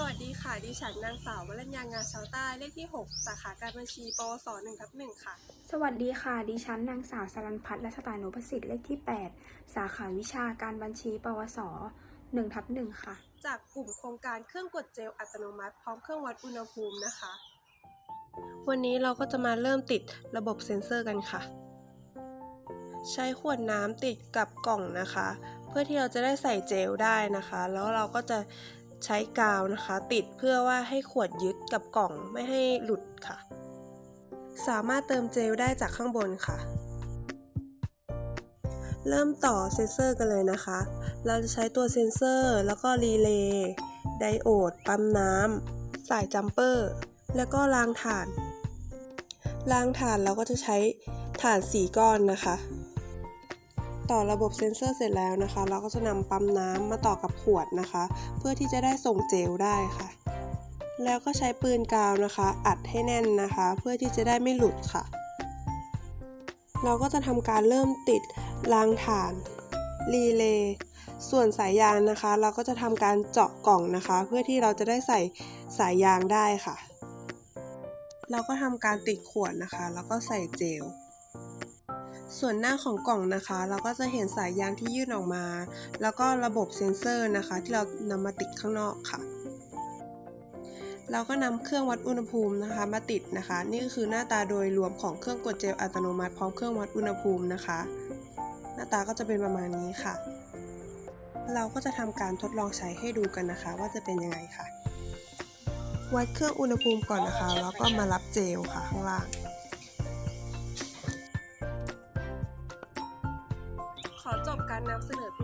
สวัสดีค่ะ ดิฉันนางสาววรัญญางาชาวใต้เลขที่ 6 สาขาการบัญชีปวส1ทับ1ค่ะ สวัสดีค่ะ ดิฉันนางสาวสรันพัฒน์และสไตล์นุประสิทธิ์เลขที่ 8 สาขาวิชาการบัญชีปวส1ทับ1ค่ะ จากกลุ่มโครงการเครื่องกดเจลอัตโนมัติพร้อมเครื่องวัดอุณหภูมินะคะ วันนี้เราก็จะมาเริ่มติดระบบเซ็นเซอร์กันค่ะ ใช้ขวดน้ำติดกับกล่องนะคะ เพื่อที่เราจะได้ใส่เจลได้นะคะ แล้วเราก็จะ ใช้กาวนะคะ ติดเพื่อว่าให้ขวดยึดกับกล่องไม่ให้หลุดค่ะ สามารถเติมเจลได้จากข้างบนค่ะ เริ่มต่อเซนเซอร์กันเลยนะคะ เราจะใช้ตัวเซ็นเซอร์แล้วก็รีเลย์ไดโอด ปั๊มน้ำสายจัมเปอร์ แล้วก็รางฐานรางฐานเราก็จะใช้ฐานสีก้อนนะคะ ต่อระบบเซ็นเซอร์เสร็จแล้วนะคะ เราก็จะนำปั๊มน้ำมาต่อกับขวดนะคะ เพื่อที่จะได้ส่งเจลได้ค่ะ แล้วก็ใช้ปืนกาวนะคะ อัดให้แน่นนะคะ เพื่อที่จะได้ไม่หลุดค่ะ เราก็จะทำการเริ่มติดรางฐานรีเลย์ส่วนสายยางนะคะ เราก็จะทำการเจาะกล่องนะคะ เพื่อที่เราจะได้ใส่สายยางได้ค่ะ เราก็ทำการติดขวดนะคะ แล้วก็ใส่เจล ส่วนหน้าของกล่องนะคะ เราก็จะเห็นสายยางที่ยื่นออกมา แล้วก็ระบบเซ็นเซอร์นะคะ ที่เรานำมาติดข้างนอกค่ะ เราก็นำเครื่องวัดอุณหภูมินะคะ มาติดนะคะ นี่ก็คือหน้าตาโดยรวมของเครื่องกดเจลอัตโนมัติพร้อมเครื่องวัดอุณหภูมินะคะ หน้าตาก็จะเป็นประมาณนี้ค่ะ เราก็จะทำการทดลองใช้ให้ดูกันนะคะ ว่าจะเป็นยังไงค่ะ วัดเครื่องอุณหภูมิก่อนนะคะ แล้วก็มารับเจลค่ะข้างล่าง อบการนำเสนอเพ